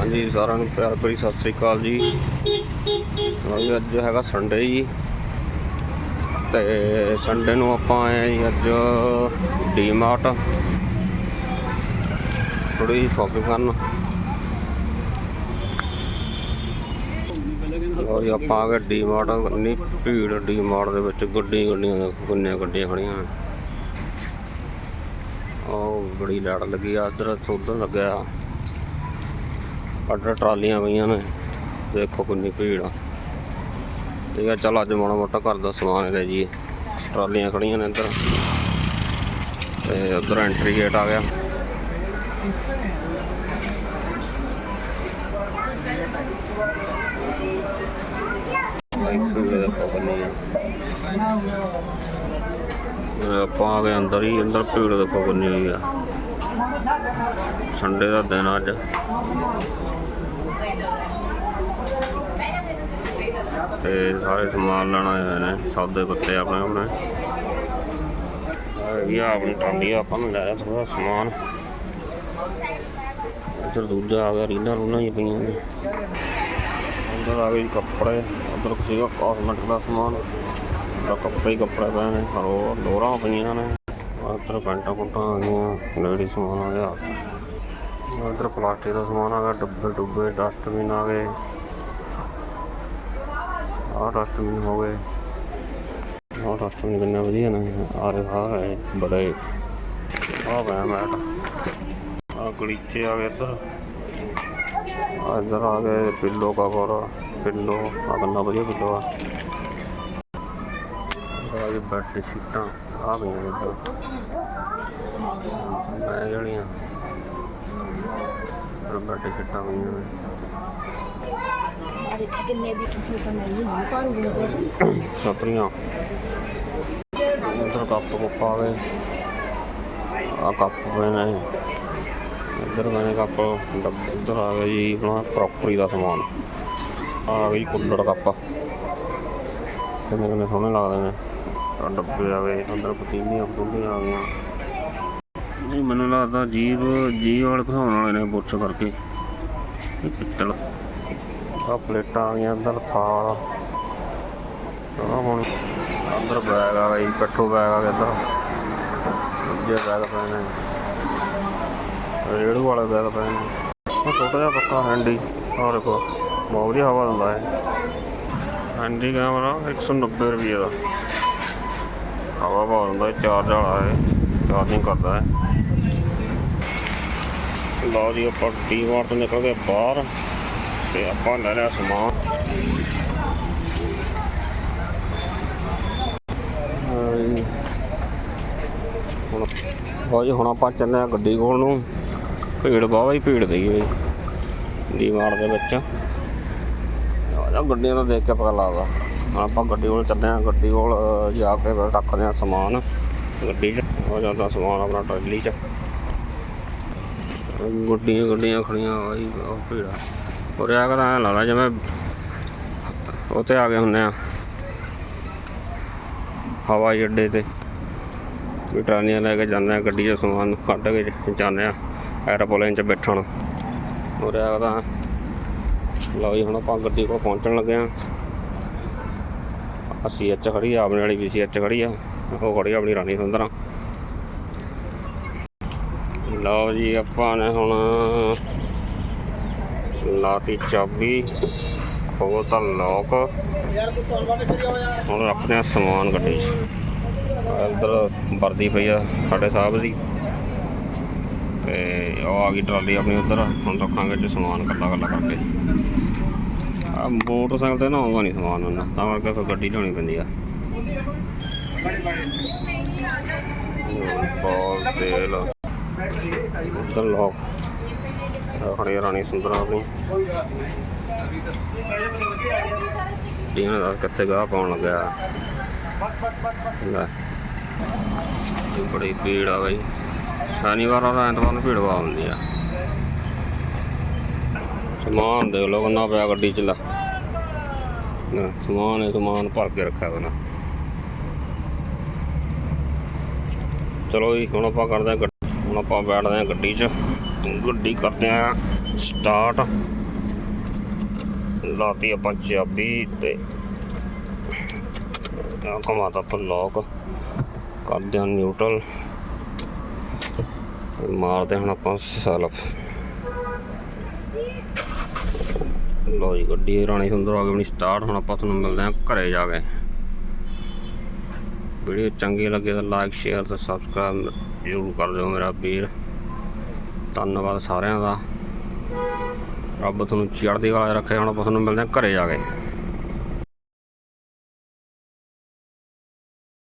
ਹਾਂਜੀ, ਸਾਰਿਆਂ ਨੂੰ ਪਿਆਰ ਭਰੀ ਸਤਿ ਸ੍ਰੀ ਅਕਾਲ ਜੀ। ਹਾਂਜੀ, ਅੱਜ ਹੈਗਾ ਸੰਡੇ ਜੀ। ਤੇ ਸੰਡੇ ਨੂੰ ਆਪਾਂ ਆਏ ਹਾਂ ਜੀ ਅੱਜ ਡੀਮਾਰਟ ਥੋੜੀ ਸ਼ਾਪਿੰਗ ਕਰਨ। ਲਓ ਜੀ, ਆਪਾਂ ਆ ਗਏ ਡੀਮਾਰਟ ਇੰਨੀ ਭੀੜ ਡੀਮਾਰਟ ਦੇ ਵਿੱਚ, ਗੱਡੀ ਗੱਡੀਆਂ ਦੇ, ਕਿੰਨੀਆਂ ਗੱਡੀਆਂ ਖੜੀਆਂ ਉਹ ਬੜੀ ਲੜ ਲੱਗੀ ਆ, ਇੱਧਰ ਉਧਰ ਲੱਗਿਆ। ਅੱਡ ਟਰਾਲੀਆਂ ਪਈਆਂ ਨੇ। ਦੇਖੋ ਕਿੰਨੀ ਭੀੜ ਆ। ਠੀਕ ਆ, ਚਲ ਅੱਜ ਮਾੜਾ ਮੋਟਾ ਘਰ ਦਾ ਸਮਾਨ ਲੈ ਜੀ ਟਰਾਲੀਆਂ ਖੜੀਆਂ ਨੇ ਇੱਧਰ। ਤੇ ਉੱਧਰ ਐਂਟਰੀ ਗੇਟ ਆ ਗਿਆ। ਭੀੜ ਦੇਖੋ ਆਪਾਂ ਆ ਗਏ ਅੰਦਰ ਹੀ, ਅੰਦਰ ਭੀੜ ਦੇਖੋ ਕਿੰਨੀ ਹੋਈ ਆ। ਸੰਡੇ ਦਾ ਦਿਨ ਅੱਜ। ਤੇ ਸਾਰੇ ਸਮਾਨ ਲੈਣ ਆਏ ਹੋਏ ਨੇ, ਸੌਦੇ ਪੱਤੇ ਆਪਣੇ ਆਪਣੇ। ਆ ਆਪਣੀ ਟਰਾਲੀ, ਆਪਾਂ ਨੂੰ ਲੈ ਥੋੜਾ ਸਮਾਨ। ਇੱਧਰ ਦੂਜਾ ਆ ਗਿਆ, ਰੀਲਾਂ ਰੂਲਾਂ ਹੀ ਪਈਆਂ ਨੇ। ਅੰਦਰ ਆ ਗਏ ਜੀ ਕੱਪੜੇ ਉੱਧਰ ਸੀਗਾ ਕਾਸਮੈਟਿਕ ਦਾ ਸਮਾਨ। ਦਾ ਕੱਪੜੇ ਹੀ ਕੱਪੜੇ ਪਏ ਨੇ ਹਰੋ ਲੋਰਾਂ ਪਈਆਂ ਨੇ। ਉੱਧਰ ਪੈਂਟਾਂ ਪੁੰਟਾਂ ਆ ਗਈਆਂ ਲੇਡੀ ਸਮਾਨ ਆ ਗਿਆ। ਉੱਧਰ ਪਲਾਸਟਿਕ ਦਾ ਸਮਾਨ ਆ ਗਿਆ, ਡੱਬੇ ਡੁੱਬੇ ਡਸਟਬਿਨ ਆ ਗਏ। ਆਹ ਡਸਟਬਿਨ ਹੋ ਗਏ। ਆਹ ਡਸਟਬਿਨ ਕਿੰਨੇ ਵਧੀਆ ਨੇ ਆ ਰਿਹਾ ਹੈ, ਬੜੇ ਆਹ ਪਿਆ ਮੈਟ ਆਹ ਗਲੀਚੇ ਆ ਗਏ ਇੱਧਰ। ਆਹ ਇੱਧਰ ਆ ਗਏ ਪਿੱਲੋ ਕਵਰ ਪਿੱਲੋ ਆ ਕਿੰਨਾ ਵਧੀਆ ਪਿੱਲੋ ਆ। ਆ ਗਏ ਬੈੱਡ ਸ਼ੀਟਾਂ ਆ ਗਈਆਂ ਇੱਧਰ। ਮੈਂ ਜਿਹੜੀਆਂ ਪਰ ਬੈੱਡ ਸ਼ੀਟਾਂ ਪਈਆਂ ਨੇ ਕਿੰਨੇ ਦੀ ਫੋਟੋ ਮਿਲੀ ਨਹੀਂ ਪਾਉਂਗੀ ਛਤਰੀਆਂ ਉਧਰ ਕੱਪ ਕੁੱਪ ਗਏ ਆ ਕੱਪ ਪਏ ਨੇ ਇੱਧਰ ਮੈਨੇ ਕੱਪ। ਇੱਧਰ ਆ ਗਿਆ ਜੀ ਆਪਣਾ ਕਰੋਕਰੀ ਦਾ ਸਮਾਨ। ਆ ਗਈ ਕੁੱਲੜ ਕੱਪ। ਕਿੰਨੇ ਕਿੰਨੇ ਸੋਹਣੇ ਲੱਗਦੇ ਨੇ। ਡੱਬੇ ਆ ਗਏ ਅੰਦਰ ਪਤੀਲੀਆਂ ਪਤੂਲੀਆਂ ਆ ਗਈਆਂ। ਨਹੀਂ, ਮੈਨੂੰ ਲੱਗਦਾ ਜੀਵ ਜੀਵ ਵਾਲੇ ਘਸਾਉਣ ਵਾਲੇ ਨੇ ਬੁਰਸ਼ ਕਰਕੇ। ਪਿੱਤਲ। ਆ ਪਲੇਟਾਂ ਆ ਗਈਆਂ, ਅੰਦਰ ਥਾਲ। ਆ ਹੁਣ ਅੰਦਰ ਬੈਗ ਆ ਗਈ, ਪੱਠੂ ਬੈਗ ਆ ਗਿਆ ਇੱਧਰ ਦੂਜੇ ਬੈਗ ਪਏ ਨੇ। ਰੇੜੂ ਵਾਲੇ ਬੈਗ ਪਏ ਨੇ। ਉਹ ਛੋਟਾ ਜਿਹਾ ਪੱਕਾ ਹੈਂਡੀ ਆ ਦੇਖੋ, ਬਹੁਤ ਵਧੀਆ ਹਵਾ ਦਿੰਦਾ ਹੈ ਹੈਂਡੀ ਕੈਮਰਾ 190 ਰੁਪਏ ਦਾ। ਹਵਾ ਬਹੁਤ ਦਿੰਦਾ ਚਾਰਜ ਵਾਲਾ ਹੈ ਚਾਰਜਿੰਗ ਕਰਦਾ ਹੈ ਲਓ ਜੀ, ਆਪਾਂ ਡੀ ਮਾਰਟ ਤੋਂ ਨਿਕਲ ਗਏ ਬਾਹਰ ਤੇ ਆਪਾਂ ਲੈ ਲਿਆ ਸਮਾਨ। ਹੁਣ ਹੋ ਜੀ, ਹੁਣ ਆਪਾਂ ਚੱਲੇ ਆ ਗੱਡੀ ਕੋਲ ਨੂੰ। ਭੀੜ ਬਾਵਾ ਹੀ ਭੀੜ ਦੀ ਬਈ ਡੀ ਮਾਰ ਦੇ ਵਿੱਚ। ਆ ਗੱਡੀਆਂ ਦਾ ਦੇਖ ਕੇ ਪਤਾ ਲੱਗਦਾ। ਹੁਣ ਆਪਾਂ ਗੱਡੀ ਕੋਲ ਚੱਲੇ ਆ ਗੱਡੀ ਕੋਲ ਜਾ ਕੇ ਫਿਰ ਰੱਖਦੇ ਆ ਸਮਾਨ। ਗੱਡੀ 'ਚ ਹੋ ਜਾਂਦਾ ਸਮਾਨ ਆਪਣਾ ਟਰੈਲੀ 'ਚ। ਗੱਡੀਆਂ ਗੱਡੀਆਂ ਖੜੀਆਂ ਆ ਜੀ ਬਹੁਤ ਭੀੜ ਆ ਉਰੇ ਆ ਕੇ ਤਾਂ ਜਿਵੇਂ ਉੱਥੇ ਆ ਗਏ ਹੁੰਨੇ ਆ। ਹਵਾਈ ਅੱਡੇ ਤੇ। ਵੀ ਟਰਾਲੀਆਂ ਲੈ ਕੇ ਜਾਂਦੇ ਆ, ਗੱਡੀ 'ਚ ਸਮਾਨ ਕੱਢ ਕੇ ਜਾਂਦੇ ਆ ਐਰੋਪਲੇਨ 'ਚ ਬੈਠਣ। ਉਰੇ ਰਿਹਾ ਕੇ ਲਓ ਜੀ, ਹੁਣ ਆਪਾਂ ਗੱਡੀ ਕੋਲ ਪਹੁੰਚਣ ਲੱਗੇ ਆ। ਅਸੀਂ ਐਚ ਖੜੀ ਆ, ਆਪਣੇ ਵਾਲੀ ਵੀ ਸੀ ਐਚ ਖੜੀ ਆ। ਉਹ ਖੜੀ ਆ ਆਪਣੀ ਰਾਣੀ ਸੁੰਦਰਾਂ। ਲਓ ਜੀ ਆਪਾਂ ਨੇ ਹੁਣ ਲਾਤੀ ਚਾਬੀ ਖੋਲਤਾ ਲੋਕ ਹੁਣ ਰੱਖਦੇ ਆ ਸਮਾਨ ਗੱਡੀ 'ਚ। ਇੱਧਰ ਵਰਦੀ ਪਈ ਆ ਸਾਡੇ ਸਾਹਿਬ ਦੀ। ਤੇ ਉਹ ਆ ਗਈ ਟਰਾਲੀ ਆਪਣੀ ਉੱਧਰ। ਹੁਣ ਰੱਖਾਂਗੇ ਚ ਸਮਾਨ ਕੱਲਾ ਕੱਲਾ ਕਰਕੇ। ਆ ਮੋਟਰਸਾਈਕਲ ਤੇ ਨਾ ਆਉਂਦਾ ਨਹੀਂ ਸਮਾਨ ਉਹਨਾਂ ਤਾਂ ਕਰਕੇ ਫਿਰ ਗੱਡੀ ਲਿਆਉਣੀ ਪੈਂਦੀ ਆ। ਬਹੁਤ ਤੇਲ। ਉੱਧਰ ਲੋਕ ਖੜੀ ਰਾਣੀ ਸੁੰਦਰਾ ਆਪਣੀ। ਇਹਨਾਂ ਦਾ ਕਿੱਥੇ ਗਾਹ ਪਾਉਣ ਲੱਗਿਆ? ਬੜੀ ਭੀੜ ਆ ਬਈ। ਸ਼ਨੀਵਾਰ ਔਰ ਐਤਵਾਰ ਨੂੰ ਭੀੜ ਵਾ ਹੁੰਦੀ ਆ। ਸਮਾਨ ਦੇਖ ਲਓ ਕਿੰਨਾ ਪਿਆ ਗੱਡੀ ਚ, ਲੈ। ਸਮਾਨ ਹੈ ਸਮਾਨ ਭਰ ਕੇ ਰੱਖਿਆ ਹੋਇਆ ਚਲੋ ਜੀ, ਹੁਣ ਆਪਾਂ ਕਰਦੇ ਗੱਡੀ ਹੁਣ ਆਪਾਂ ਬੈਠਦੇ ਹਾਂ ਗੱਡੀ 'ਚ। ਗੱਡੀ ਕਰਦੇ ਹਾਂ ਸਟਾਰਟ ਲਾਤੀ ਆਪਾਂ ਚਾਬੀ ਤੇ। ਆ ਕਮਾਤਾ ਆਪਾਂ ਲੋਕ ਕਰਦੇ ਹਾਂ ਨਿਊਟਰਲ ਮਾਰਦੇ ਹੁਣ ਆਪਾਂ ਸੈਲਫ ਲੋ ਜੀ, ਗੱਡੀ ਰਾਣੀ ਸੁੰਦਰ ਆ ਗਈ, ਆਪਣੀ ਸਟਾਰਟ ਹੁਣ ਆਪਾਂ ਤੁਹਾਨੂੰ ਮਿਲਦੇ ਹਾਂ ਘਰੇ ਜਾ ਕੇ। ਵੀਡੀਓ ਚੰਗੀ ਲੱਗੇ ਤਾਂ ਲਾਈਕ ਸ਼ੇਅਰ ਤੇ ਸਬਸਕ੍ਰਾਈਬ ਜ਼ਰੂਰ ਕਰ ਦਿਓ ਮੇਰਾ ਵੀਰ। ਧੰਨਵਾਦ ਸਾਰਿਆਂ ਦਾ। ਰੱਬ ਤੁਹਾਨੂੰ ਚੜ੍ਹਦੀ ਕਲਾ 'ਚ ਰੱਖੇ, ਹੁਣ ਆਪਾਂ ਤੁਹਾਨੂੰ ਮਿਲਦੇ ਹਾਂ ਘਰੇ ਜਾ ਕੇ।